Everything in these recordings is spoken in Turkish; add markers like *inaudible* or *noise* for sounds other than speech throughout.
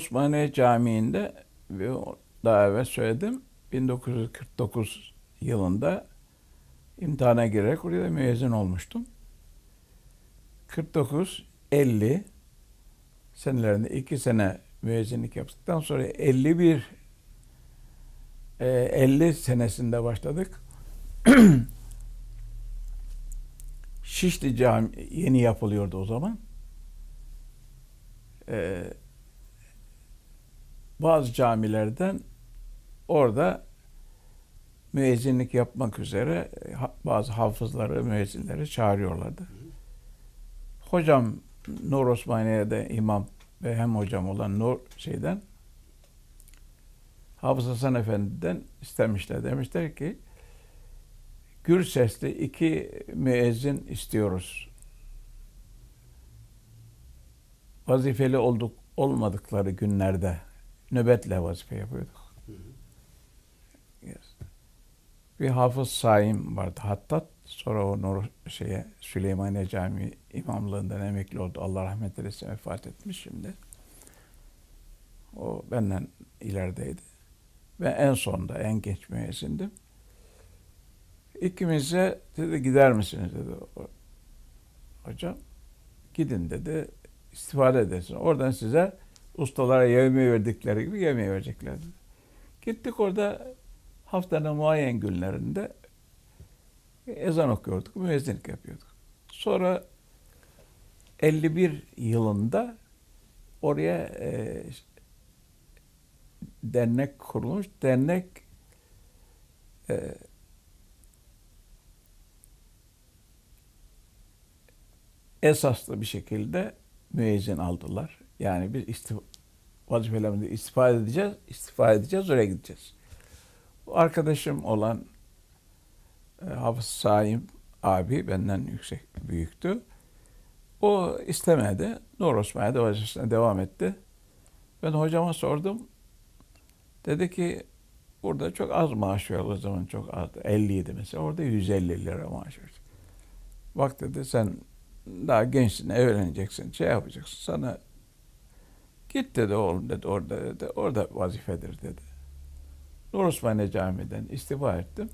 Osmaniye Camii'nde daha evvel söyledim 1949 yılında imtihana girerek oraya müezzin olmuştum. 49 50 senelerinde iki sene müezzinlik yaptıktan sonra 51 50 senesinde başladık. *clears throat* Şişli Cami yeni yapılıyordu o zaman. Ee, bazı camilerden orada müezzinlik yapmak üzere bazı hafızları, müezzinleri çağırıyorlardı. Hocam Nur Osmaniye'de imam ve hem hocam olan Nur şeyden Hafız Hasan Efendi'den istemişler. Demişler ki gür sesli iki müezzin istiyoruz. Vazifeli olduk olmadıkları günlerde nöbetle vazife yapıyorduk. Bir hafız Saim vardı Hattat. Sonra o Nur şeye Süleymaniye Camii imamlığından emekli oldu. Allah rahmet eylesin vefat etmiş şimdi. O benden ilerideydi. Ve en sonda en genç müezzindim. İkimize dedi gider misiniz dedi hocam. Gidin dedi istifade edersin. Oradan size ustalara yemeği verdikleri gibi yemeği verecekler dedi. Gittik orada haftanın muayyen günlerinde ezan okuyorduk, müezzinlik yapıyorduk. Sonra 51 yılında oraya e, dernek kurulmuş. Dernek e, esaslı bir şekilde müezzin aldılar. Yani biz istif vazifelerimizde istifade edeceğiz, istifade edeceğiz, oraya gideceğiz. Bu arkadaşım olan e, Hafız Saim abi benden yüksek büyüktü. O istemedi. Nur Osmanlı'da vazifesine devam etti. Ben hocama sordum. Dedi ki burada çok az maaş veriyor o zaman çok az. 50 idi mesela. Orada 150 lira maaş veriyor. Bak dedi sen daha gençsin, evleneceksin, şey yapacaksın. Sana git dedi oğlum dedi orada dedi. Orada vazifedir dedi. Nur Osmaniye Camii'den istifa ettim.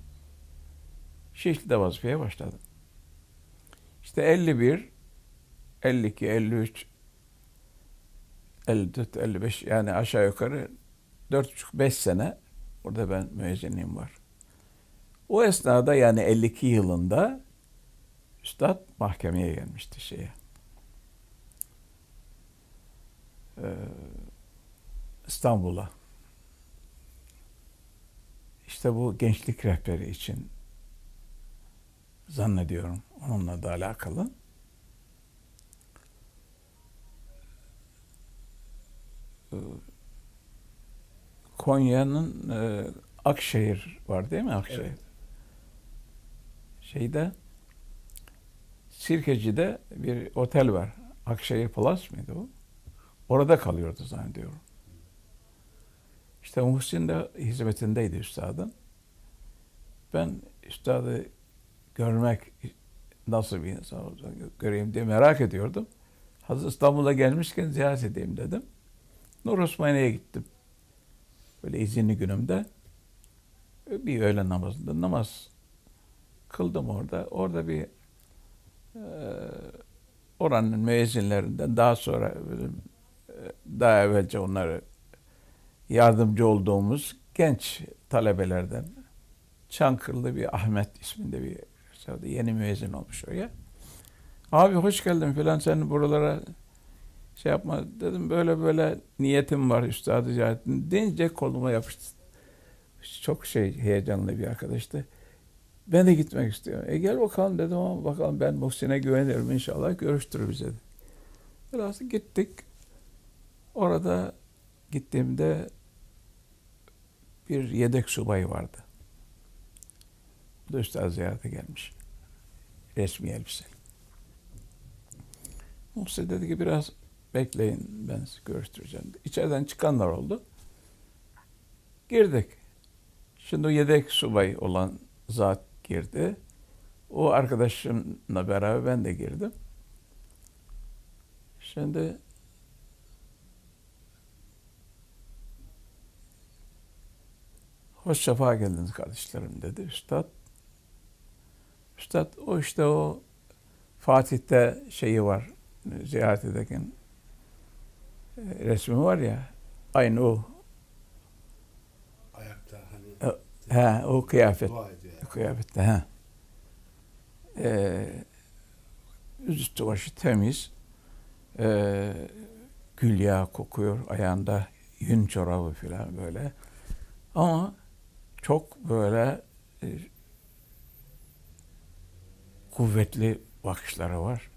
Şişli'de vazifeye başladım. İşte 51, 52, 53, 54, 55 yani aşağı yukarı 4,5-5 sene orada ben müezzinliğim var. O esnada yani 52 yılında Üstad mahkemeye gelmişti şeye. Ee, İstanbul'a. İşte bu gençlik rehberi için zannediyorum onunla da alakalı. Ee, Konya'nın e, Akşehir var değil mi Akşehir? Evet. Şeyde Sirkeci'de bir otel var. Akşehir Plus mıydı o? Orada kalıyordu zannediyorum. İşte Muhsin de hizmetindeydi üstadın. Ben üstadı görmek nasıl bir insan olacak göreyim diye merak ediyordum. Hazır İstanbul'a gelmişken ziyaret edeyim dedim. Nur Osmaniye'ye gittim. Böyle izinli günümde bir öğle namazında namaz kıldım orada. Orada bir e, oranın müezzinlerinden daha sonra e, daha evvelce onları yardımcı olduğumuz genç talebelerden Çankırılı bir Ahmet isminde bir yeni müezzin olmuş oraya. Abi hoş geldin filan sen buralara şey yapma dedim böyle böyle niyetim var üstadı ziyaretin deyince koluma yapıştı. Çok şey heyecanlı bir arkadaştı. Ben de gitmek istiyorum. E gel bakalım dedim ama bakalım ben Muhsin'e güvenirim inşallah görüştürür bize de. Biraz gittik. Orada gittiğimde bir yedek subay vardı. Üstad ziyarete gelmiş. Resmi elbiseli. Muhsin dedi ki biraz bekleyin ben sizi görüştüreceğim. İçeriden çıkanlar oldu. Girdik. Şimdi o yedek subay olan zat girdi. O arkadaşımla beraber ben de girdim. Şimdi Hoş sefa geldiniz kardeşlerim dedi üstad. Üstad o işte o Fatih'te şeyi var ziyaret ederken e, resmi var ya aynı o Ayakta hani he, o kıyafet kıyafette he. Ee, üstü başı temiz. Ee, gül yağı kokuyor ayağında yün çorabı falan böyle. Ama çok böyle e, kuvvetli bakışları var.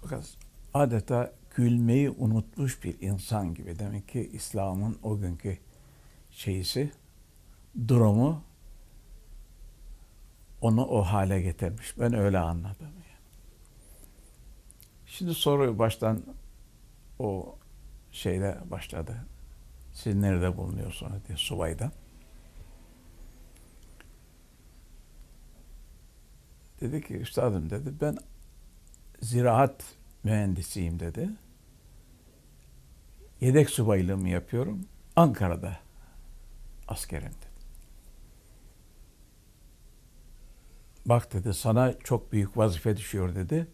Fakat adeta gülmeyi unutmuş bir insan gibi. Demek ki İslam'ın o günkü şeysi, durumu onu o hale getirmiş. Ben öyle anladım. Yani. Şimdi soru baştan o şeyle başladı. Siz nerede bulunuyorsunuz diye subaydan. Dedi ki üstadım dedi ben ziraat mühendisiyim dedi. Yedek subaylığımı yapıyorum. Ankara'da askerim dedi. Bak dedi sana çok büyük vazife düşüyor dedi.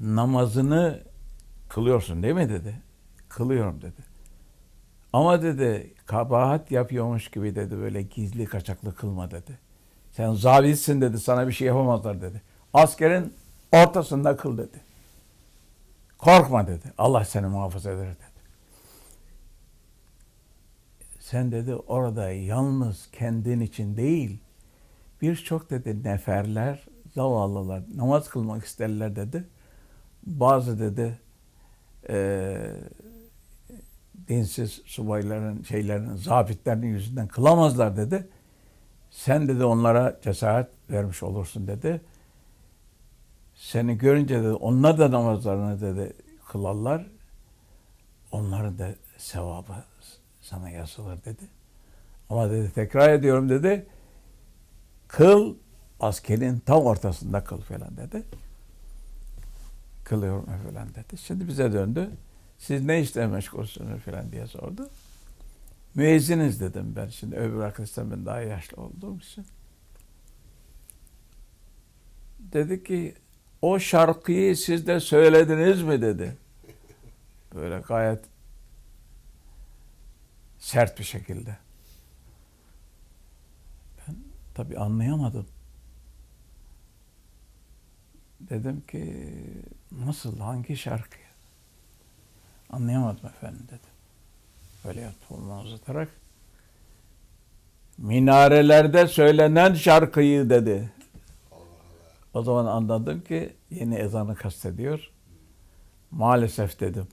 Namazını kılıyorsun değil mi dedi. Kılıyorum dedi. Ama dedi kabahat yapıyormuş gibi dedi böyle gizli kaçaklı kılma dedi. Sen zabitsin dedi sana bir şey yapamazlar dedi. Askerin ortasında kıl dedi. Korkma dedi. Allah seni muhafaza eder dedi. Sen dedi orada yalnız kendin için değil birçok dedi neferler, zavallılar namaz kılmak isterler dedi. Bazı dedi eee dinsiz subayların, şeylerin, zabitlerin yüzünden kılamazlar dedi. Sen dedi onlara cesaret vermiş olursun dedi. Seni görünce dedi onlar da namazlarını dedi kılarlar. Onların da sevabı sana yazılır dedi. Ama dedi tekrar ediyorum dedi. Kıl askerin tam ortasında kıl falan dedi. Kılıyorum falan dedi. Şimdi bize döndü. Siz ne işle meşgulsünüz falan diye sordu. Müezziniz dedim ben. Şimdi öbür arkadaşlar ben daha yaşlı olduğum için. Dedi ki o şarkıyı siz de söylediniz mi dedi. Böyle gayet sert bir şekilde. Ben tabii anlayamadım. Dedim ki nasıl hangi şarkı? Anlayamadım efendim dedi. Böyle yaptığımı uzatarak. Minarelerde söylenen şarkıyı dedi. O zaman anladım ki yeni ezanı kastediyor. Maalesef dedim.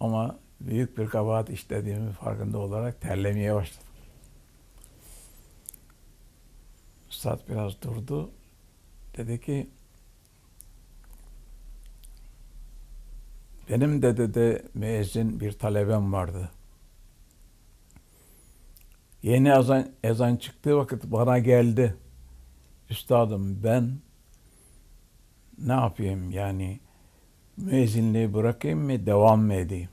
Ama büyük bir kabahat işlediğimi farkında olarak terlemeye başladım. Üstad biraz durdu. Dedi ki benim de dedi müezzin bir talebem vardı. Yeni ezan, ezan çıktığı vakit bana geldi. Üstadım ben ne yapayım yani müezzinliği bırakayım mı devam mı edeyim?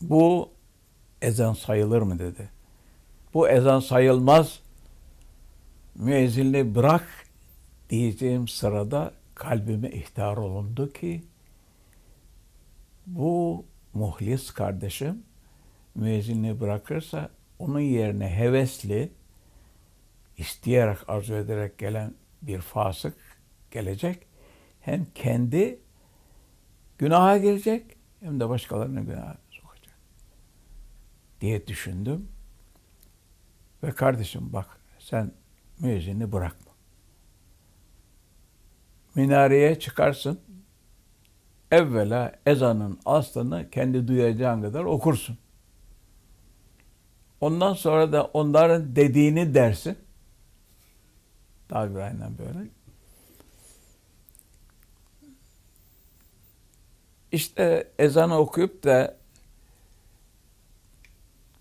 Bu ezan sayılır mı dedi. Bu ezan sayılmaz. Müezzinliği bırak diyeceğim sırada kalbime ihtar olundu ki bu muhlis kardeşim müezzinliği bırakırsa onun yerine hevesli, isteyerek, arzu ederek gelen bir fasık gelecek. Hem kendi günaha girecek hem de başkalarını günaha sokacak diye düşündüm. Ve kardeşim bak sen müezzini bırakma. Minareye çıkarsın. Evvela ezanın aslını kendi duyacağın kadar okursun. Ondan sonra da onların dediğini dersin. Daha bir aynen böyle. İşte ezanı okuyup da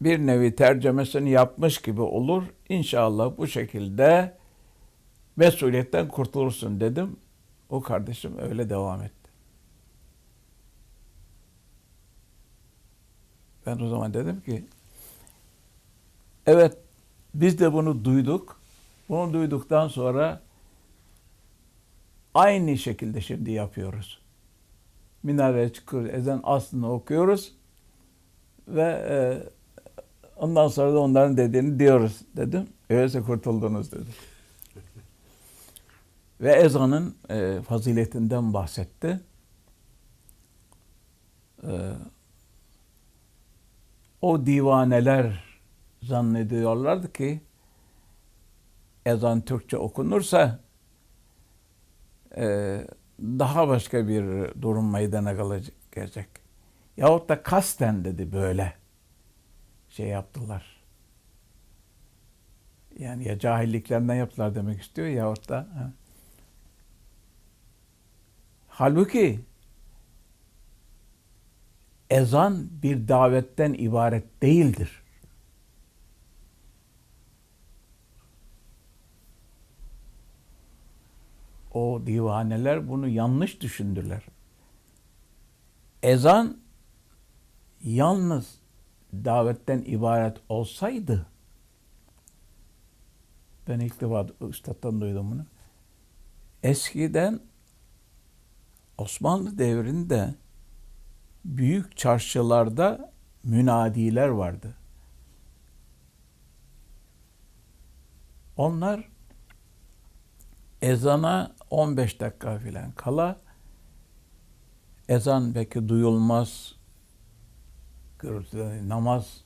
bir nevi tercümesini yapmış gibi olur. İnşallah bu şekilde mesuliyetten kurtulursun dedim. O kardeşim öyle devam etti. Ben o zaman dedim ki evet biz de bunu duyduk. Bunu duyduktan sonra aynı şekilde şimdi yapıyoruz. Minareye çıkıyoruz, ezan aslında okuyoruz ve e, ondan sonra da onların dediğini diyoruz dedim. Öyleyse kurtuldunuz dedi. Ve ezanın e, faziletinden bahsetti. E, o divaneler zannediyorlardı ki ezan Türkçe okunursa e, daha başka bir durum meydana gelecek. Yahut da kasten dedi böyle şey yaptılar. Yani ya cahilliklerinden yaptılar demek istiyor yahut da ha. Halbuki ezan bir davetten ibaret değildir. O divaneler bunu yanlış düşündüler. Ezan yalnız davetten ibaret olsaydı ben ilk defa üstadtan duydum bunu. Eskiden Osmanlı devrinde büyük çarşılarda münadiler vardı. Onlar ezana 15 dakika filan kala ezan belki duyulmaz namaz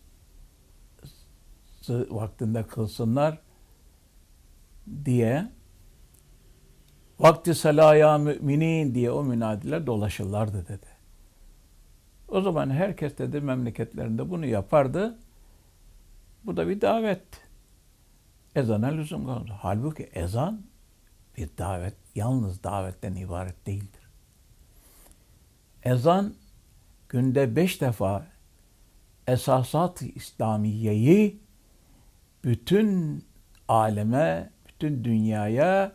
vaktinde kılsınlar diye vakti salaya müminin diye o münadiler dolaşırlardı dedi. O zaman herkes dedi memleketlerinde bunu yapardı. Bu da bir davet. Ezana lüzum kaldı. Halbuki ezan bir davet, yalnız davetten ibaret değildir. Ezan günde beş defa esasat İslamiyeyi bütün aleme, bütün dünyaya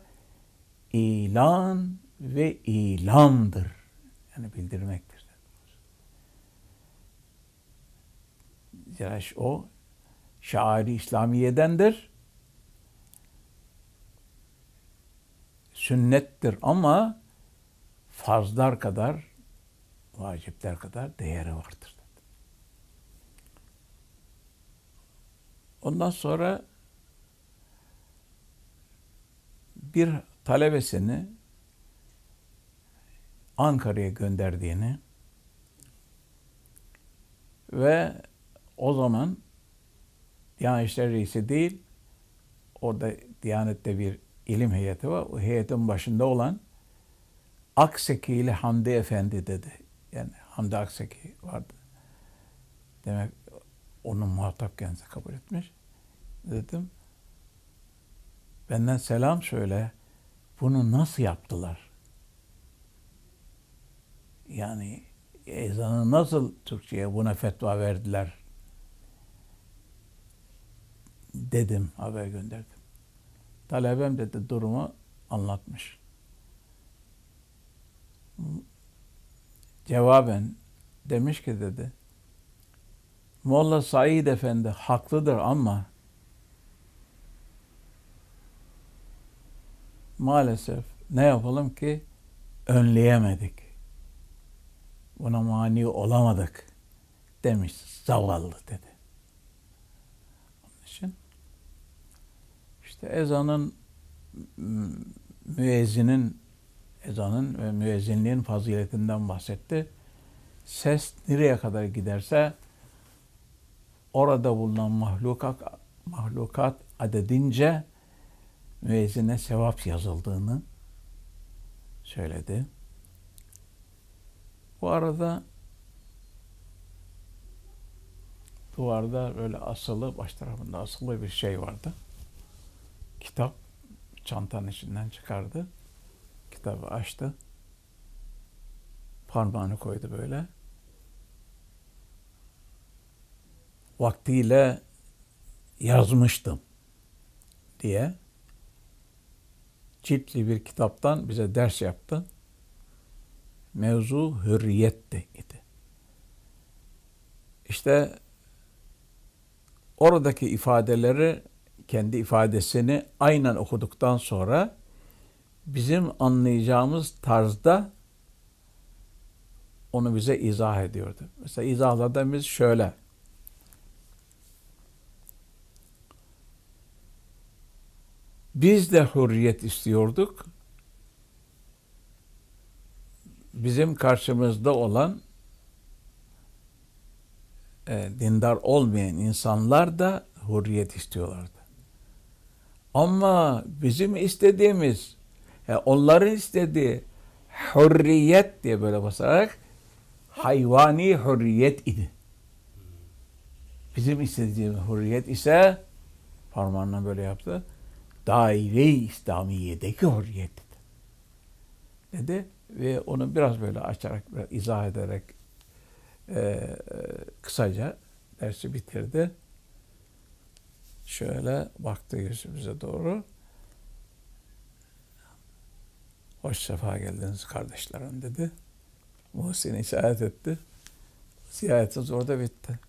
ilan ve ilamdır. Yani bildirmektir. Yani o şairi İslamiyedendir. Sünnettir ama farzlar kadar, vacipler kadar değeri vardır. Ondan sonra bir talebesini Ankara'ya gönderdiğini ve o zaman Diyanet İşleri Reisi değil, orada Diyanet'te bir ilim heyeti var. O heyetin başında olan Akseki ile Hamdi Efendi dedi. Yani Hamdi Akseki vardı. Demek onun muhatap kendisi kabul etmiş. Dedim, benden selam söyle, bunu nasıl yaptılar? Yani ezanı nasıl Türkçe'ye buna fetva verdiler? Dedim, haber gönderdim. Talebem dedi durumu anlatmış. Cevaben demiş ki dedi, Molla Said Efendi haklıdır ama maalesef ne yapalım ki önleyemedik. Buna mani olamadık demiş zavallı dedi. Onun için işte ezanın müezzinin ezanın ve müezzinliğin faziletinden bahsetti. Ses nereye kadar giderse orada bulunan mahlukat, mahlukat adedince müezzine sevap yazıldığını söyledi. Bu arada duvarda böyle asılı, baş tarafında asılı bir şey vardı. Kitap çantanın içinden çıkardı. Kitabı açtı. Parmağını koydu böyle. Vaktiyle yazmıştım diye ciltli bir kitaptan bize ders yaptı. Mevzu hürriyetti idi. İşte oradaki ifadeleri kendi ifadesini aynen okuduktan sonra bizim anlayacağımız tarzda onu bize izah ediyordu. Mesela izahladığımız şöyle. Biz de hürriyet istiyorduk. Bizim karşımızda olan e, dindar olmayan insanlar da hürriyet istiyorlardı. Ama bizim istediğimiz, e, onların istediği hürriyet diye böyle basarak hayvani hürriyet idi. Bizim istediğimiz hürriyet ise parmağından böyle yaptı. Daire-i İslamiye'deki hürriyet dedi. Ve onu biraz böyle açarak, biraz izah ederek e, kısaca dersi bitirdi. Şöyle baktı yüzümüze doğru. Hoş sefa geldiniz kardeşlerim dedi. Muhsin işaret etti. Ziyaretimiz orada bitti.